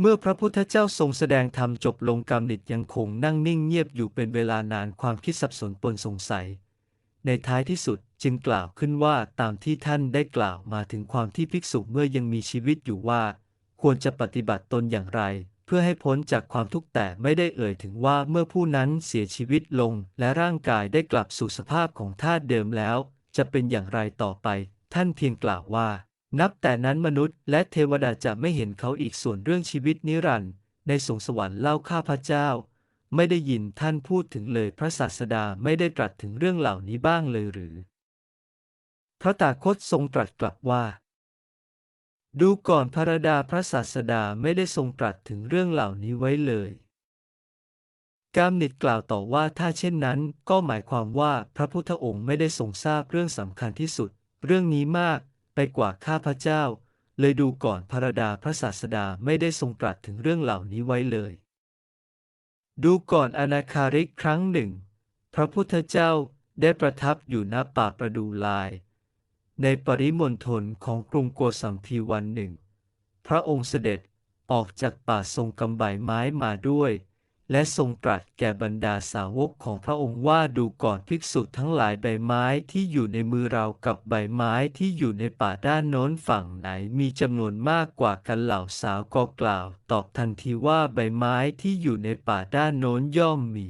เมื่อพระพุทธเจ้าทรงแสดงธรรมจบลงกำนิดยังคงนั่งนิ่งเงียบอยู่เป็นเวลานานความคิดสับสนปนสงสัย ในท้ายที่สุดจึงกล่าวขึ้นว่าตามที่ท่านได้กล่าวมาถึงความที่ภิกษุเมื่อยังมีชีวิตอยู่ว่า ควรจะปฏิบัติตนอย่างไร เพื่อให้พ้นจากความทุกข์แต่ไม่ได้เอ่ยถึงว่าเมื่อผู้นั้นเสียชีวิตลง และร่างกายได้กลับสู่สภาพของธาตุเดิมแล้ว จะเป็นอย่างไรต่อไป ท่านเพียงกล่าวว่า นับแต่นั้นมนุษย์และเทวดาจะไม่เห็นเขาอีกส่วนเรื่องชีวิตนิรันดร์ในสวงสวรรค์เล่าข้าพเจ้า ไม่ได้ยินท่านพูดถึงเลยพระศาสดาไม่ได้ตรัสถึงเรื่องเหล่านี้บ้างเลยหรือ พระตาคตทรงตรัสกลับว่า ดูก่อนพระดาพระศาสดาไม่ได้ทรงตรัสถึงเรื่องเหล่านี้ไว้เลยกามนิดกล่าวต่อว่าถ้าเช่นนั้นก็หมายความว่าพระพุทธองค์ไม่ได้ทรงทราบเรื่องสำคัญที่สุด เรื่องนี้มาก ไปกว่าข้าพเจ้า เลยดูก่อนพระดาพระศาสดาไม่ได้ทรงตรัสถึงเรื่องเหล่านี้ไว้เลย ดูก่อนอนาคาริกครั้งหนึ่ง พระพุทธเจ้าได้ประทับอยู่ณป่าประดูลาย ในปริมณฑลของกรุงโกสัมพีวันหนึ่ง พระองค์เสด็จออกจากป่าทรงกำใบไม้มาด้วย และทรงตรัสแก่บรรดาสาวกของพระองค์ว่าดูก่อนภิกษุทั้งหลายใบไม้ที่อยู่ในมือเรากับใบไม้ที่อยู่ในป่าด้านโน้นฝั่งไหนมีจำนวนมากกว่ากันเหล่าสาวก็กล่าว ตอบทันทีว่าใบไม้ที่อยู่ในป่าด้านโน้นย่อมมี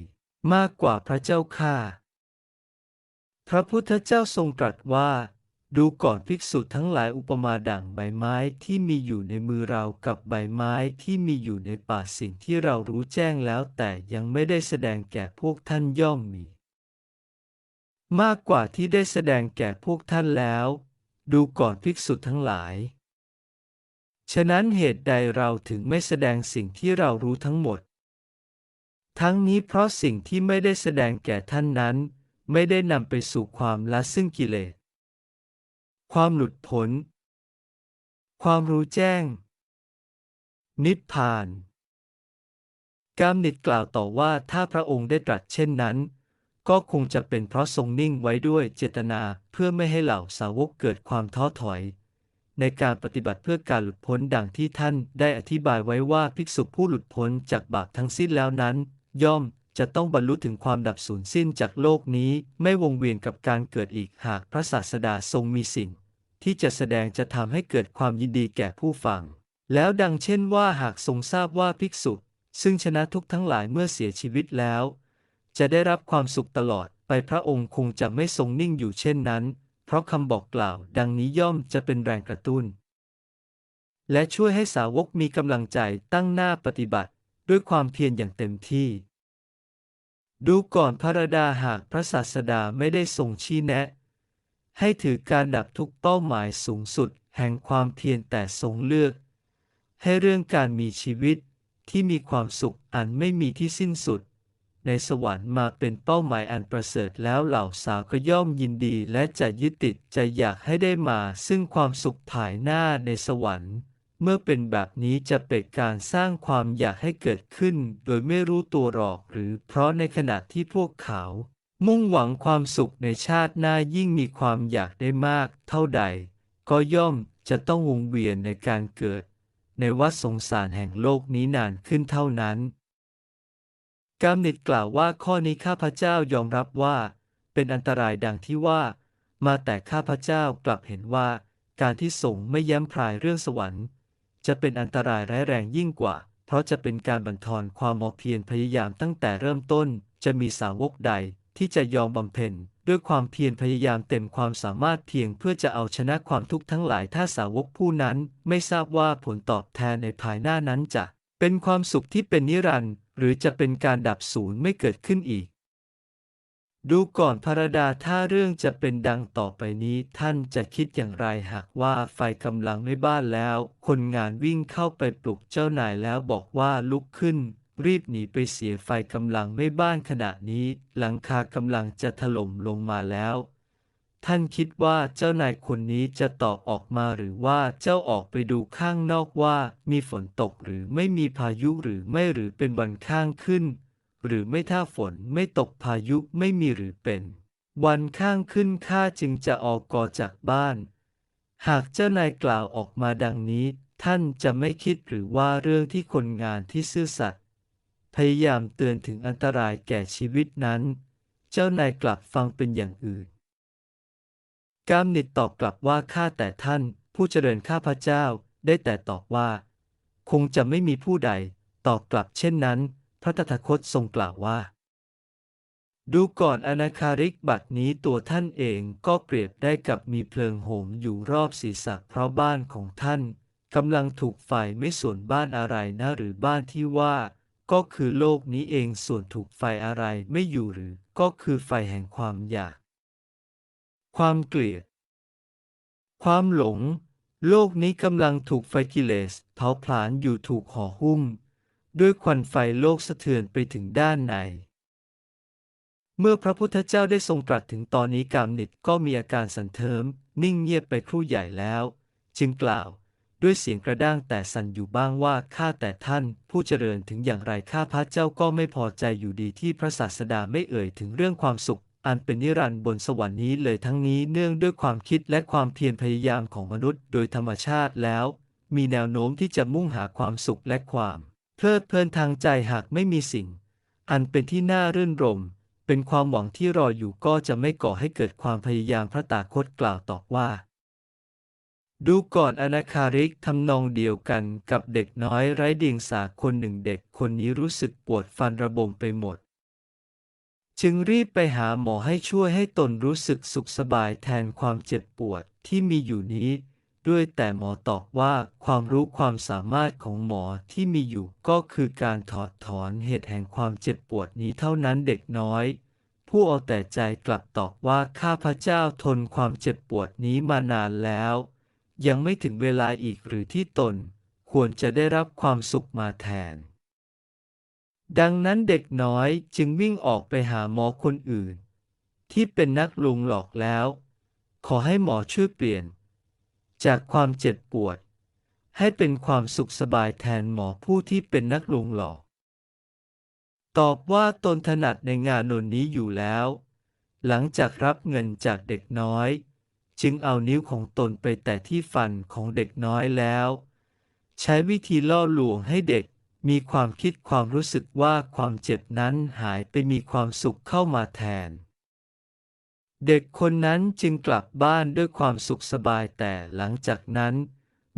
มากกว่าพระเจ้าข้าพระพุทธเจ้าทรงตรัสว่า ดูก่อนภิกษุทั้งหลายอุปมาดั่งใบไม้ที่มีอยู่ในมือเรากับใบไม้ที่มีอยู่ในป่าสิ่งที่เรารู้แจ้งแล้วแต่ยังไม่ได้แสดงแก่พวกท่านย่อมมี มากกว่าที่ได้แสดงแก่พวกท่านแล้ว ดูก่อนภิกษุทั้งหลาย ฉะนั้นเหตุใดเราถึงไม่แสดงสิ่งที่เรารู้ทั้งหมด ทั้งนี้เพราะสิ่งที่ไม่ได้แสดงแก่ท่านนั้น ไม่ได้นำไปสู่ความละซึ่งกิเลส ความหลุดพ้น ความรู้แจ้ง นิพพานกามนิดกล่าวต่อว่าถ้าพระองค์ได้ตรัสเช่นนั้น ก็คงจะเป็นเพราะทรงนิ่งไว้ด้วยเจตนาเพื่อไม่ให้เหล่าสาวกเกิดความท้อถอย ในการปฏิบัติเพื่อการหลุดพ้นดังที่ท่านได้อธิบายไว้ว่าภิกษุผู้หลุดพ้นจากบาปทั้งสิ้นแล้วนั้น ย่อมจะต้องบรรลุถึงความดับสูญสิ้นจากโลกนี้ไม่วงเวียนกับการเกิดอีกหากพระศาสดาทรงมีสิ่ง ที่จะแสดงจะทำให้เกิดความยินดีแก่ผู้ฟัง แล้วดังเช่นว่าหากทรงทราบว่าภิกษุ ซึ่งชนะทุกทั้งหลายเมื่อเสียชีวิตแล้ว จะได้รับความสุขตลอดไปพระองค์คงจะไม่ทรงนิ่งอยู่เช่นนั้น เพราะคำบอกกล่าว ดังนี้ย่อมจะเป็นแรงกระตุ้น และช่วยให้สาวกมีกำลังใจตั้งหน้าปฏิบัติ ด้วยความเพียรอย่างเต็มที่ ดูก่อนพระราดาหากพระศาสดาไม่ได้ทรงชี้แนะ ให้ถือการดับทุกเป้าหมายสูงสุดแห่งความเพียรแต่ทรงเลือก ให้เรื่องการมีชีวิตที่มีความสุขอันไม่มีที่สิ้นสุด ในสวรรค์มาเป็นเป้าหมายอันประเสริฐแล้วเหล่าสาวก็ย่อมยินดีและจะยึดติดจะอยากให้ได้มาซึ่งความสุขภายหน้าในสวรรค์ เมื่อเป็นแบบนี้จะเป็นการสร้างความอยากให้เกิดขึ้น โดยไม่รู้ตัวหรอกหรือเพราะในขณะที่พวกเขา มุ่งหวังความสุขในชาติหน้ายิ่งมีความอยากได้มากเท่าใด ก็ย่อมจะต้องวงเวียนในการเกิด ในวัฏสงสารแห่งโลกนี้นานขึ้นเท่านั้นกามนิดกล่าวว่าข้อนี้ข้าพเจ้ายอมรับว่า เป็นอันตรายดังที่ว่า มาแต่ข้าพเจ้ากลับเห็นว่า การที่สงไม่ย้ำพรายเรื่องสวรรค์ จะเป็นอันตรายร้ายแรงยิ่งกว่า เพราะจะเป็นการบั่นทอนความมอเพียรพยายามตั้งแต่เริ่มต้นจะมีสาวกใด ที่จะยอมบำเพ็ญด้วยความเพียรพยายามเต็มความสามารถเพียงเพื่อจะเอาชนะความทุกข์ทั้งหลายถ้าสาวกผู้นั้นไม่ทราบว่าผลตอบแทนในภายหน้านั้นจะเป็นความสุขที่เป็นนิรันดร์หรือจะเป็นการดับสูญไม่เกิดขึ้นอีก ดูก่อนพระดาถ้าเรื่องจะเป็นดังต่อไปนี้ท่านจะคิดอย่างไรหากว่าไฟกำลังไม่บ้านแล้ว คนงานวิ่งเข้าไปปลุกเจ้านายแล้วบอกว่าลุกขึ้น รีบหนีไปเสียไฟกำลังไม่บ้านขณะนี้หลังคากำลังจะถล่มลงมาแล้ว ท่านคิดว่าเจ้านายคนนี้จะตอบออกมาหรือว่าเจ้าออกไปดูข้างนอกว่ามีฝนตกหรือไม่มีพายุหรือไม่หรือเป็นวันข้างขึ้น หรือไม่ถ้าฝนไม่ตกพายุไม่มีหรือเป็น วันข้างขึ้นข้าจึงจะออกก่อจากบ้าน หากเจ้านายกล่าวออกมาดังนี้ ท่านจะไม่คิดหรือว่าเรื่องที่คนงานที่ซื่อสัตย์ พยายามเตือนถึงอันตรายแก่ชีวิตนั้น เจ้านายกลับฟังเป็นอย่างอื่น กามนิดตอบกลับว่าข้าแต่ท่าน ผู้เจริญข้าพเจ้าได้แต่ตอบว่า คงจะไม่มีผู้ใด ตอบกลับเช่นนั้น พระตถาคตทรงกล่าวว่า ดูก่อนอนาคาริกบัดนี้ตัวท่านเองก็เปรียบได้กับมีเพลิงโหมอยู่รอบศีรษะเพราะบ้านของท่านกำลังถูกไฟไม่ส่วนบ้านอะไรนะหรือบ้านที่ว่า ก็คือโลกนี้เองส่วนถูกไฟอะไรไม่อยู่หรือ ก็คือไฟแห่งความอยาก ความเกลียด ความหลง โลกนี้กำลังถูกไฟกิเลสเผาผลาญอยู่ถูกห่อหุ้ม ด้วยควันไฟโลกสะเทือนไปถึงด้านในเมื่อพระพุทธเจ้าได้ทรงตรัสถึงตอนนี้กามนิดก็มีอาการสันเทิม นิ่งเงียบไปครู่ใหญ่แล้ว จึงกล่าว ด้วยเสียงกระด้างแต่สั่นอยู่บ้างว่าข้าแต่ท่าน ผู้เจริญถึงอย่างไรข้าพระเจ้าก็ไม่พอใจอยู่ดีที่พระศาสดาไม่เอ่ยถึงเรื่องความสุข อันเป็นนิรันดร์บนสวรรค์นี้เลยทั้งนี้เนื่องด้วยความคิดและความเพียรพยายามของมนุษย์ โดยธรรมชาติแล้ว มีแนวโน้มที่จะมุ่งหาความสุขและความเพลิดเพลินทางใจหากไม่มีสิ่ง อันเป็นที่น่ารื่นรม เป็นความหวังที่รออยู่ก็จะไม่ก่อให้เกิดความพยายามพระตาคตกล่าวตอบว่า ดูก่อนอนาคาริกทำนองเดียวกันกับเด็กน้อยไร้เดียงสาคนหนึ่งเด็กคนนี้รู้สึกปวดฟันระบมไปหมด จึงรีบไปหาหมอให้ช่วยให้ตนรู้สึกสุขสบายแทนความเจ็บปวดที่มีอยู่นี้ ด้วยแต่หมอตอบว่าความรู้ความสามารถของหมอที่มีอยู่ก็คือการถอดถอนเหตุแห่งความเจ็บปวดนี้เท่านั้นเด็กน้อยผู้เอาแต่ใจกลับตอบว่าข้าพระเจ้าทนความเจ็บปวดนี้มานานแล้ว ยังไม่ถึงเวลาอีกหรือที่ตน ควรจะได้รับความสุขมาแทน ดังนั้นเด็กน้อยจึงวิ่งออกไปหาหมอคนอื่น ที่เป็นนักลุงหลอกแล้ว ขอให้หมอช่วยเปลี่ยน จากความเจ็บปวด ให้เป็นความสุขสบายแทนหมอผู้ที่เป็นนักลุงหลอก ตอบว่าตนถนัดในงานนนนี้อยู่แล้ว หลังจากรับเงินจากเด็กน้อย จึงเอานิ้วของตนไปแตะที่ฟันของเด็กน้อยแล้ว ใช้วิธีล่อลวงให้เด็กมีความคิดความรู้สึกว่าความเจ็บนั้นหายไปมีความสุขเข้ามาแทน เด็กคนนั้นจึงกลับบ้านด้วยความสุขสบายแต่หลังจากนั้น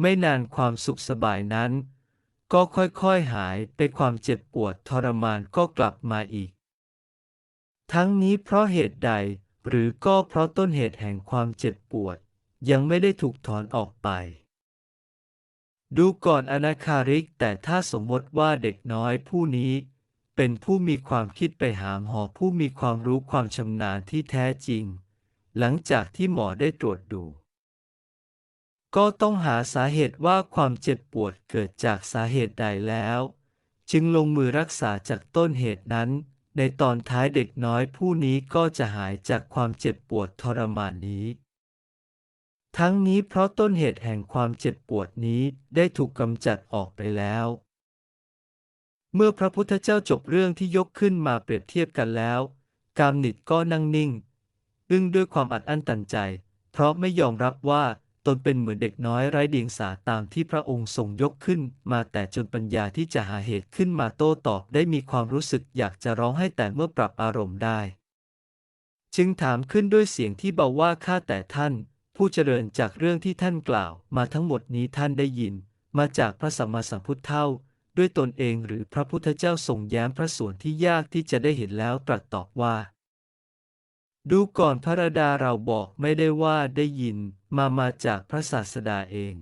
ไม่นานความสุขสบายนั้น ก็ค่อยๆหายไปความเจ็บปวดทรมานก็กลับมาอีก ทั้งนี้เพราะเหตุใด หรือก็เพราะต้นเหตุแห่งความเจ็บปวด ยังไม่ได้ถูกถอนออกไป ดูก่อนอนาคาริกแต่ถ้าสมมติว่าเด็กน้อยผู้นี้ เป็นผู้มีความคิดไปหามหอผู้มีความรู้ความชำนาญที่แท้จริง หลังจากที่หมอได้ตรวจดูก็ต้องหาสาเหตุว่าความเจ็บปวดเกิดจากสาเหตุใดแล้ว จึงลงมือรักษาจากต้นเหตุนั้น ในตอนท้ายเด็กน้อยผู้นี้ก็จะหายจากความเจ็บปวดทรมานนี้ ทั้งนี้เพราะต้นเหตุแห่งความเจ็บปวดนี้ได้ถูกกำจัดออกไปแล้ว เมื่อพระพุทธเจ้าจบเรื่องที่ยกขึ้นมาเปรียบเทียบกันแล้ว กามนิดก็นั่งนิ่งอึ้งด้วยความอัดอั้นตันใจ เพราะไม่ยอมรับว่า ตนเป็นเหมือนเด็กน้อยไร้เดียงสาตามที่พระองค์ทรงยกขึ้น มาแต่จนปัญญาที่จะหาเหตุขึ้นมาโต้ตอบได้มีความรู้สึกอยากจะร้องให้แต่เมื่อปรับอารมณ์ได้ จึงถามขึ้นด้วยเสียงที่เบาว่าข้าแต่ท่าน ผู้เจริญจากเรื่องที่ท่านกล่าว มาทั้งหมดนี้ท่านได้ยิน มาจากพระสัมมาสัมพุทธเท่าด้วยตนเองหรือพระพุทธเจ้าทรงแย้มพระส่วนที่ยากที่จะได้เห็นแล้วตรัสตอบว่า ดูก่อนพระราดาเราบอกไม่ได้ว่าได้ยินมามาจากพระศาสดาเอง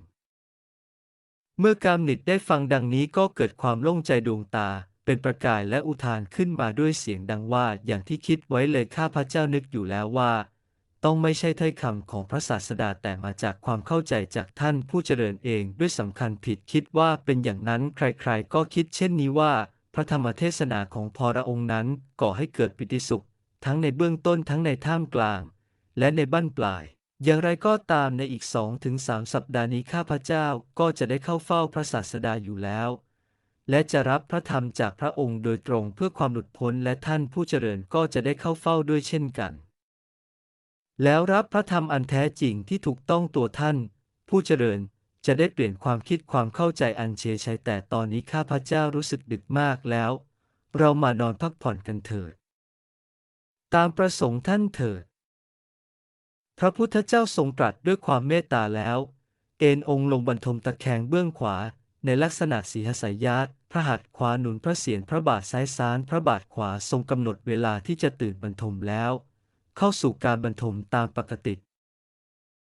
เมื่อกามนิดได้ฟังดังนี้ก็เกิดความโล่งใจดวงตา เป็นประกายและอุทานขึ้นมาด้วยเสียงดังว่าอย่างที่คิดไว้เลยข้าพระเจ้านึกอยู่แล้วว่า ต้องไม่ใช่ถ้อยคำของพระศาสดาแต่มาจากความเข้าใจจากท่านผู้เจริญเองด้วยสำคัญผิดคิดว่าเป็นอย่างนั้นใครๆ ก็คิดเช่นนี้ว่า พระธรรมเทศนาของพระองค์นั้นก่อให้เกิดปิติสุข ทั้งในเบื้องต้นทั้งในท่ามกลาง และในบั้นปลาย อย่างไรก็ตามในอีกสองถึงสามสัปดาห์นี้ข้าพเจ้าก็จะได้เข้าเฝ้าพระศาสดาอยู่แล้ว และจะรับพระธรรมจากพระองค์โดยตรงเพื่อความหลุดพ้นและท่านผู้เจริญก็จะได้เข้าเฝ้าด้วยเช่นกัน แล้วรับพระธรรมอันแท้จริงที่ถูกต้องตัวท่าน ผู้เจริญจะได้เปลี่ยนความคิดความเข้าใจอันเชยชัยแต่ตอนนี้ข้าพเจ้ารู้สึกดึกมากแล้ว เรามานอนพักผ่อนกันเถิด ตามประสงค์ท่านเถิด พระพุทธเจ้าทรงตรัสด้วยความเมตตาแล้ว เอนองค์ลงบรรทมตะแคงเบื้องขวา ในลักษณะสีหสายาตพระหัตถ์ขวาหนุนพระเศียรพระบาทซ้ายซ้านพระบาทขวาทรงกำหนดเวลาที่จะตื่นบรรทมแล้ว เข้าสู่การบรรทมตามปกติ